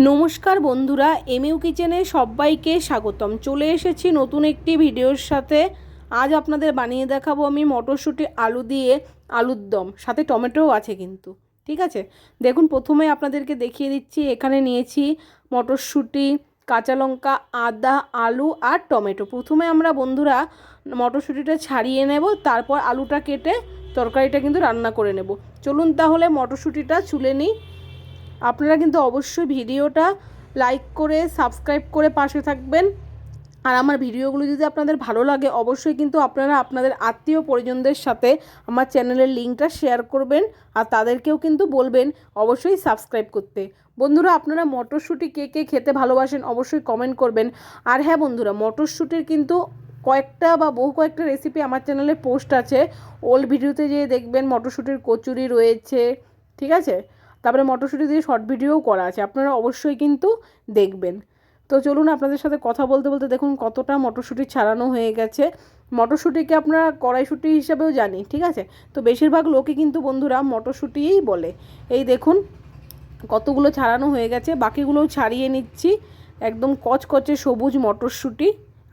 নমস্কার বন্ধুরা এমইউ কিচেনে সবাইকে স্বাগতম। চলে এসেছি নতুন একটি ভিডিওর সাথে। আজ আপনাদের বানিয়ে দেখাবো আমি মটরশুঁটি, আলু দিয়ে আলুর দম, সাথে টমেটোও আছে কিন্তু, ঠিক আছে? দেখুন, প্রথমে আপনাদেরকে দেখিয়ে দিচ্ছি, এখানে নিয়েছি মটরশুঁটি, কাঁচা লঙ্কা, আদা, আলু আর টমেটো। প্রথমে আমরা বন্ধুরা মটরশুঁটিটা ছাড়িয়ে নেব, তারপর আলুটা কেটে তরকারিটা কিন্তু রান্না করে নেব। চলুন তাহলে মটরশুঁটিটা ছুলে নিই। আপনারা কিন্তু অবশ্যই ভিডিওটা লাইক করে সাবস্ক্রাইব করে পাশে থাকবেন। আর আমার ভিডিওগুলো যদি আপনাদের ভালো লাগে, অবশ্যই কিন্তু আপনারা আপনাদের আত্মীয় পরিজনদের সাথে আমার চ্যানেলের লিঙ্কটা শেয়ার করবেন আর তাদেরকেও কিন্তু বলবেন অবশ্যই সাবস্ক্রাইব করতে। বন্ধুরা, আপনারা মটরশুঁটি কে কে খেতে ভালোবাসেন অবশ্যই কমেন্ট করবেন। আর হ্যাঁ বন্ধুরা, মটরশুঁটির কিন্তু কয়েকটা বা বহু কয়েকটা রেসিপি আমার চ্যানেলে পোস্ট আছে। ওল্ড ভিডিওতে যেয়ে দেখবেন মটরশুঁটির কচুরি রয়েছে, ঠিক আছে? তারপরে মটরশুঁটি দিয়ে শর্ট ভিডিওও করা আছে, আপনারা অবশ্যই কিন্তু দেখবেন। তো চলুন আপনাদের সাথে কথা বলতে বলতে দেখুন কতটা মটরশুঁটি ছাড়ানো হয়ে গেছে। মটরশুঁটিকে আপনারা কড়াইশুঁটি হিসাবেও জানি, ঠিক আছে? তো বেশিরভাগ লোকে কিন্তু বন্ধুরা মটরশুঁটিই বলে। এই দেখুন, কতগুলো ছাড়ানো হয়ে গেছে, বাকিগুলোও ছাড়িয়ে নিচ্ছি। একদম কচকচে সবুজ মটরশুঁটি,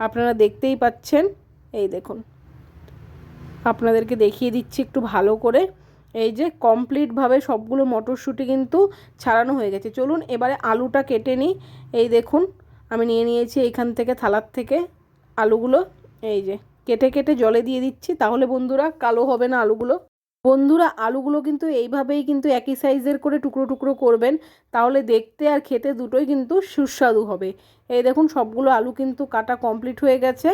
আপনারা দেখতেই পাচ্ছেন। এই দেখুন, আপনাদেরকে দেখিয়ে দিচ্ছি একটু ভালো করে। এই যে কমপ্লিটভাবে সবগুলো মটরশুঁটি কিন্তু ছাড়ানো হয়ে গেছে। চলুন এবারে আলুটা কেটে নিই। এই দেখুন, আমি নিয়ে নিয়েছি এইখান থেকে থালার থেকে আলুগুলো। এই যে, কেটে কেটে জলে দিয়ে দিচ্ছি। তাহলে বন্ধুরা কালো হবে না আলুগুলো। বন্ধুরা, আলুগুলো কিন্তু এইভাবেই কিন্তু একই সাইজের করে টুকরো টুকরো করবেন। তাহলে দেখতে আর খেতে দুটোই কিন্তু সুস্বাদু হবে। এই দেখুন, সবগুলো আলু কিন্তু কাটা কমপ্লিট হয়ে গেছে।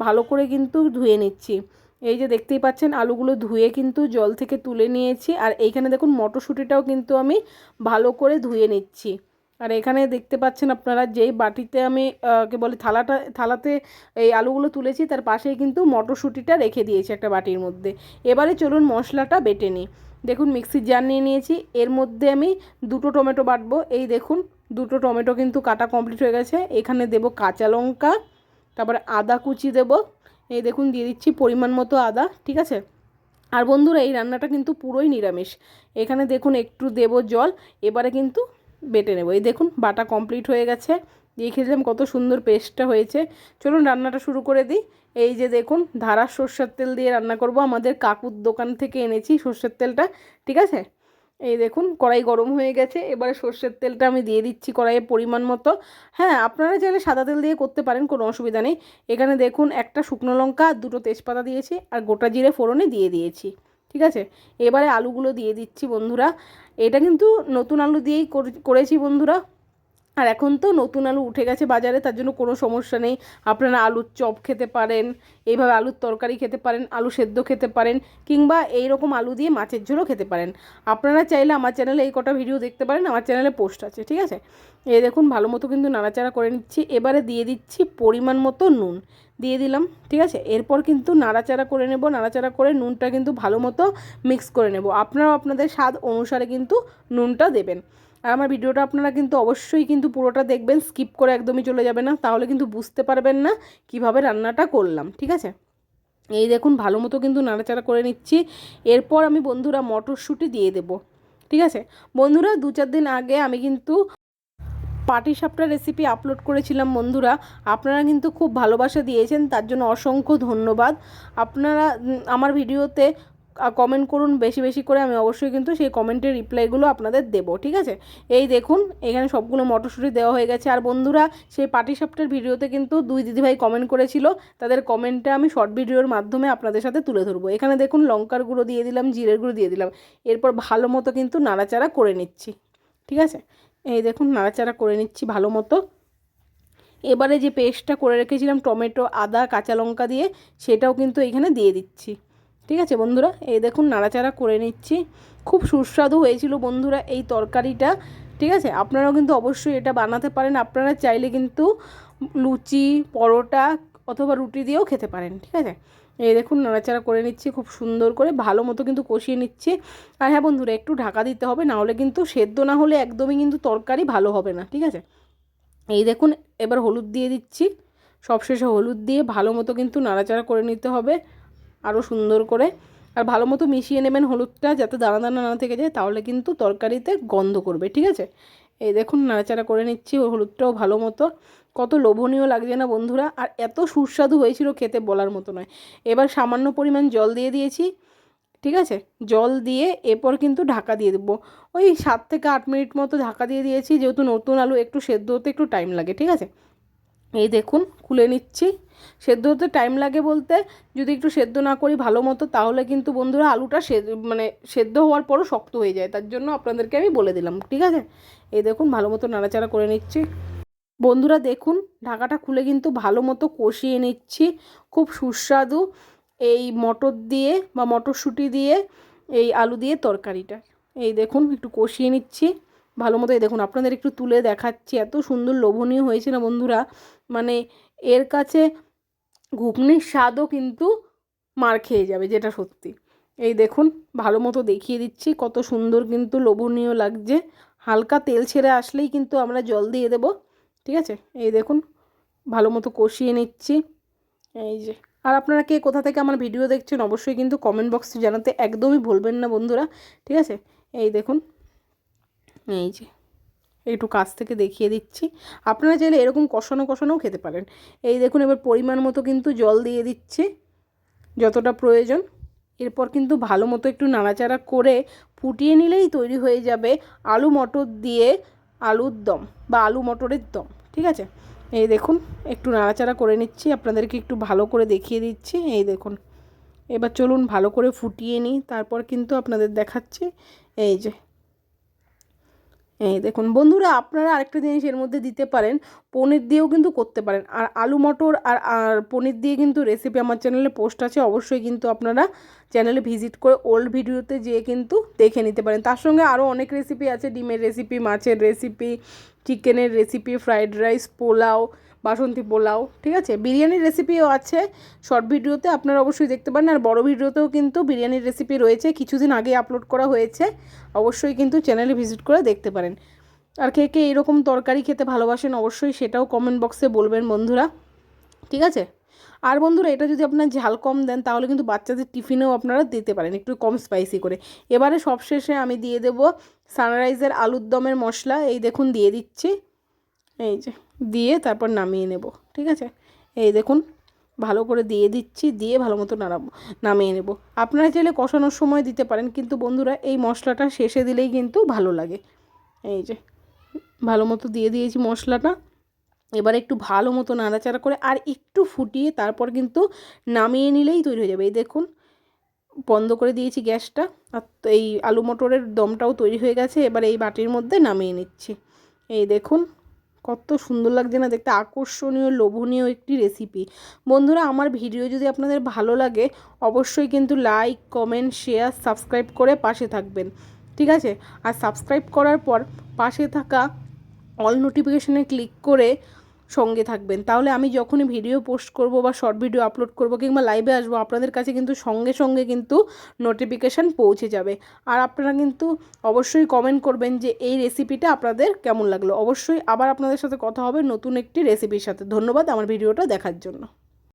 ভালো করে কিন্তু ধুয়ে নিচ্ছি। এই যে দেখতেই পাচ্ছেন, আলুগুলো ধুয়ে কিন্তু জল থেকে তুলে নিয়েছি। আর এইখানে দেখুন, মটরশুঁটিটাও কিন্তু আমি ভালো করে ধুয়ে নিচ্ছি। আর এখানে দেখতে পাচ্ছেন আপনারা, যেই বাটিতে আমি কে বলে, থালাটা, থালাতে এই আলুগুলো তুলেছি, তার পাশেই কিন্তু মটরশুঁটিটা রেখে দিয়েছি একটা বাটির মধ্যে। এবারে চলুন মশলাটা বেটে নিই। দেখুন, মিক্সির জার নিয়ে নিয়েছি। এর মধ্যে আমি দুটো টমেটো বাটবো। এই দেখুন, দুটো টমেটো কিন্তু কাটা কমপ্লিট হয়ে গেছে। এখানে দেব কাঁচা লঙ্কা, তারপরে আদা কুচি দেবো। এই দেখুন দিয়ে দিচ্ছি পরিমাণ মতো আদা, ঠিক আছে? আর বন্ধুরা, এই রান্নাটা কিন্তু পুরোই নিরামিষ। এখানে দেখুন একটু দেব জল, এবারে কিন্তু বেটে নেব। এই দেখুন, বাটা কমপ্লিট হয়ে গেছে। দিয়ে খেলাম কত সুন্দর পেস্টটা হয়েছে। চলুন রান্নাটা শুরু করে দিই। এই যে দেখুন, ধারা সর্ষের তেল দিয়ে রান্না করব। আমাদের কাকুর দোকান থেকে এনেছি সর্ষের তেলটা, ঠিক আছে? এই দেখুন, কড়াই গরম হয়ে গেছে। এবারে সর্ষের তেলটা আমি দিয়ে দিচ্ছি কড়াইয়ের পরিমাণ মতো। হ্যাঁ আপনারা চাইলে সাদা তেল দিয়ে করতে পারেন, কোনো অসুবিধা নেই। এখানে দেখুন, একটা শুকনো লঙ্কা, দুটো তেজপাতা দিয়েছি, আর গোটা জিরে ফোড়নে দিয়ে দিয়েছি। ঠিক আছে? এবারে আলুগুলো দিয়ে দিচ্ছি বন্ধুরা। এটা কিন্তু নতুন আলু দিয়েই করেছি বন্ধুরা। আর এখন তো নতুন আলু উঠে গেছে বাজারে, তার জন্য কোনো সমস্যা নেই। আপনারা আলুর চপ খেতে পারেন, এইভাবে আলুর তরকারি খেতে পারেন, আলু সেদ্ধ খেতে পারেন, কিংবা এই রকম আলু দিয়ে মাছের ঝোলও খেতে পারেন। আপনারা চাইলে আমার চ্যানেলে এই কটা ভিডিও দেখতে পারেন, আমার চ্যানেলে পোস্ট আছে, ঠিক আছে? এ দেখুন, ভালো মতো কিন্তু নাড়াচাড়া করে নিচ্ছি। এবারে দিয়ে দিচ্ছি পরিমাণ মতো নুন, দিয়ে দিলাম, ঠিক আছে? এরপর কিন্তু নাড়াচাড়া করে নেব, নাড়াচাড়া করে নুনটা কিন্তু ভালো মতো মিক্স করে নেব। আপনারাও আপনাদের স্বাদ অনুসারে কিন্তু নুনটা দেবেন। আর আমার ভিডিওটা আপনারা কিন্তু অবশ্যই কিন্তু পুরোটা দেখবেন, স্কিপ করে একদমই চলে যাবে না, তাহলে কিন্তু বুঝতে পারবেন না কীভাবে রান্নাটা করলাম, ঠিক আছে? এই দেখুন, ভালো মতো কিন্তু নাড়াচাড়া করে নিচ্ছি। এরপর আমি বন্ধুরা মটরশুঁটি দিয়ে দেব, ঠিক আছে? বন্ধুরা, দু চার দিন আগে আমি কিন্তু পাটি সাপটা রেসিপি আপলোড করেছিলাম বন্ধুরা। আপনারা কিন্তু খুব ভালোবাসা দিয়েছেন, তার জন্য অসংখ্য ধন্যবাদ। আপনারা আমার ভিডিওতে কমেন্ট করুন, বেশি বেশি করে আমি অবশ্যই কিন্তু সেই কমেন্টের রিপ্লাইগুলো আপনাদের দেবো, ঠিক আছে? এই দেখুন, এখানে সবগুলো মটরশুঁটি দেওয়া হয়ে গেছে। আর বন্ধুরা, সেই পাটিসাপটার ভিডিওতে কিন্তু দুই দিদিভাই কমেন্ট করেছিল। তাদের কমেন্টটা আমি শর্ট ভিডিওর মাধ্যমে আপনাদের সাথে তুলে ধরবো। এখানে দেখুন, লঙ্কার গুঁড়ো দিয়ে দিলাম, জিরের গুঁড়ো দিয়ে দিলাম। এরপর ভালো মতো কিন্তু নাড়াচাড়া করে নিচ্ছি, ঠিক আছে? এই দেখুন, নাড়াচাড়া করে নিচ্ছি ভালো মতো। এবারে যে পেস্টটা করে রেখেছিলাম, টমেটো, আদা, কাঁচা লঙ্কা দিয়ে, সেটাও কিন্তু এখানে দিয়ে দিচ্ছি। ঠিক আছে বন্ধুরা? এই দেখুন নাড়াচাড়া করে নিচ্ছি। খুব সুস্বাদু হয়েছিল বন্ধুরা এই তরকারিটা, ঠিক আছে? আপনারাও কিন্তু অবশ্যই এটা বানাতে পারেন। আপনারা চাইলে কিন্তু লুচি, পরোটা অথবা রুটি দিয়েও খেতে পারেন, ঠিক আছে? এই দেখুন নাড়াচাড়া করে নিচ্ছি, খুব সুন্দর করে, ভালো মতো কিন্তু কষিয়ে নিচ্ছি। আর হ্যাঁ বন্ধুরা, একটু ঢাকা দিতে হবে না হলে কিন্তু সেদ্ধ না হলে একদমই কিন্তু তরকারি ভালো হবে না, ঠিক আছে? এই দেখুন, এবার হলুদ দিয়ে দিচ্ছি। সবশেষে হলুদ দিয়ে ভালো মতো কিন্তু নাড়াচাড়া করে নিতে হবে। আরও সুন্দর করে। আর ভালো মতো মিশিয়ে নেবেন হলুদটা যাতে দানা দানা না থেকে যায়, তাহলে কিন্তু তরকারিতে গন্ধ করবে, ঠিক আছে? এই দেখুন, নাড়াচাড়া করে নিচ্ছি ও হলুদটাও ভালো মতো। কত লোভনীয় লাগছে না বন্ধুরা, আর এত সুস্বাদু হয়েছিল খেতে বলার মতো নয়। এবার সামান্য পরিমাণ জল দিয়ে দিয়েছি, ঠিক আছে? জল দিয়ে এরপর কিন্তু ঢাকা দিয়ে দেবো। ওই সাত থেকে আট মিনিট মতো ঢাকা দিয়ে দিয়েছি, যেহেতু নতুন আলু একটু সেদ্ধ হতে একটু টাইম লাগে, ঠিক আছে? এই দেখুন, খুলে নিচ্ছি। সেদ্ধ হতে টাইম লাগে বলতে, যদি একটু সেদ্ধ না করি ভালো মতো, তাহলে কিন্তু বন্ধুরা আলুটা সে মানে সেদ্ধ হওয়ার পরও শক্ত হয়ে যায়। তার জন্য আপনাদেরকে আমি বলে দিলাম, ঠিক আছে? এই দেখুন, ভালো মতো নাড়াচাড়া করে নিচ্ছি। বন্ধুরা দেখুন, ঢাকাটা খুলে কিন্তু ভালো মতো কষিয়ে নিচ্ছি। খুব সুস্বাদু এই মটর দিয়ে বা মটরশুঁটি দিয়ে, এই আলু দিয়ে তরকারিটা। এই দেখুন, একটু কষিয়ে নিচ্ছি। ভালো মতো দেখুন আপনাদের একটু তুলে দেখাচ্ছি, এত সুন্দর লোভনীয় হয়েছে না বন্ধুরা? মানে এর কাছে ঘুগনির স্বাদও কিন্তু মার খেয়ে যাবে, যেটা সত্যি। এই দেখুন, ভালো মতো দেখিয়ে দিচ্ছি, কত সুন্দর কিন্তু লোভনীয় লাগছে। হালকা তেল ছেড়ে আসলেই কিন্তু আমরা জল দিয়ে দেব, ঠিক আছে? এই দেখুন, ভালো মতো কষিয়ে নিচ্ছি। এই যে, আর আপনারা কে কোথা থেকে আমার ভিডিও দেখছেন, অবশ্যই কিন্তু কমেন্ট বক্সে জানাতে একদমই ভুলবেন না বন্ধুরা, ঠিক আছে? এই দেখুন এই যে, একটু কাছ থেকে দেখিয়ে দিচ্ছি। আপনারা চাইলে এরকম কষানো কষানোও খেতে পারেন। এই দেখুন, এবার পরিমাণ মতো কিন্তু জল দিয়ে দিচ্ছি, যতটা প্রয়োজন। এরপর কিন্তু ভালো মতো একটু নাড়াচাড়া করে ফুটিয়ে নিলেই তৈরি হয়ে যাবে আলু মটর দিয়ে আলুর দম বা আলু মটরের দম, ঠিক আছে? এই দেখুন, একটু নাড়াচাড়া করে নিচ্ছি, আপনাদেরকে একটু ভালো করে দেখিয়ে দিচ্ছি। এই দেখুন, এবার চলুন ভালো করে ফুটিয়ে নিই, তারপর কিন্তু আপনাদের দেখাচ্ছি। এই যে দেখুন, বন্ধুরা আপনারা আরেকটা জিনিস এর মধ্যে দিতে পারেন, পনির দিয়েও কিন্তু করতে পারেন। আর আলু মটর আর আর পনির দিয়ে কিন্তু রেসিপি আমার চ্যানেলে পোস্ট আছে, অবশ্যই কিন্তু আপনারা চ্যানেলে ভিজিট করে ওল্ড ভিডিওতে যেয়ে কিন্তু দেখে নিতে পারেন। তার সঙ্গে আরও অনেক রেসিপি আছে, ডিমের রেসিপি মাছের রেসিপি চিকেনের recipe fried rice pulao Basanti pulao, ঠিক আছে? বিরিয়ানির রেসিপিও আছে। শর্ট ভিডিওতে আপনারা অবশ্যই দেখতে পারেন। আর বড় ভিডিওতেও কিন্তু বিরিয়ানির রেসিপি রয়েছে। কিছুদিন আগে আপলোড করা হয়েছে। অবশ্যই কিন্তু চ্যানেলে ভিজিট করে দেখতে পারেন। আর কে কে এরকম তরকারি খেতে ভালোবাসেন অবশ্যই সেটাও কমেন্ট বক্সে বলবেন বন্ধুরা। ঠিক আছে? আর বন্ধুরা, এটা যদি আপনার ঝাল কম দেন, তাহলে কিন্তু বাচ্চাদের টিফিনেও আপনারা দিতে পারেন। একটু কম স্পাইসি করে। এবারে সবশেষে আমি দিয়ে দেব সানরাইজের আলুর দমের মশলা। এই দেখুন, দিয়ে দিচ্ছি। এই যে, দিয়ে তারপর নামিয়ে নেব, ঠিক আছে? এই দেখুন, ভালো করে দিয়ে দিচ্ছি, দিয়ে ভালো মতো নাড়াবো নামিয়ে নেব। আপনারা চাইলে কষানোর সময় দিতে পারেন, কিন্তু বন্ধুরা, এই মশলাটা শেষে দিলেই কিন্তু ভালো লাগে। এই যে, ভালো মতো দিয়ে দিয়েছি মশলাটা। এবার একটু ভালো মতো নাড়াচাড়া করে আর একটু ফুটিয়ে তারপর কিন্তু নামিয়ে নিলেই তৈরি হয়ে যাবে। এই দেখুন, বন্ধ করে দিয়েছি গ্যাসটা। আর এই আলু মটরের দমটাও তৈরি হয়ে গেছে, এবার এই বাটির মধ্যে নামিয়ে নিচ্ছি। এই দেখুন কত সুন্দর লাগছে না দেখতে। আকর্ষণীয়, লোভনীয় একটি রেসিপি বন্ধুরা, আমার ভিডিও যদি আপনাদের ভালো লাগে, অবশ্যই কিন্তু লাইক কমেন্ট শেয়ার সাবস্ক্রাইব করে পাশে থাকবেন। ঠিক আছে? আর সাবস্ক্রাইব করার পর পাশে থাকা অল নোটিফিকেশানে ক্লিক করে সঙ্গে থাকবেন। তাহলে আমি যখনই ভিডিও পোস্ট করব বা শর্ট ভিডিও আপলোড করব কিংবা লাইভে আসব, আপনাদের কাছে কিন্তু সঙ্গে সঙ্গে কিন্তু নোটিফিকেশান পৌঁছে যাবে। আর আপনারা কিন্তু অবশ্যই কমেন্ট করবেন যে এই রেসিপিটা আপনাদের কেমন লাগল। অবশ্যই আবার আপনাদের সাথে কথা হবে নতুন একটি রেসিপির সাথে। ধন্যবাদ আমার ভিডিওটা দেখার জন্য।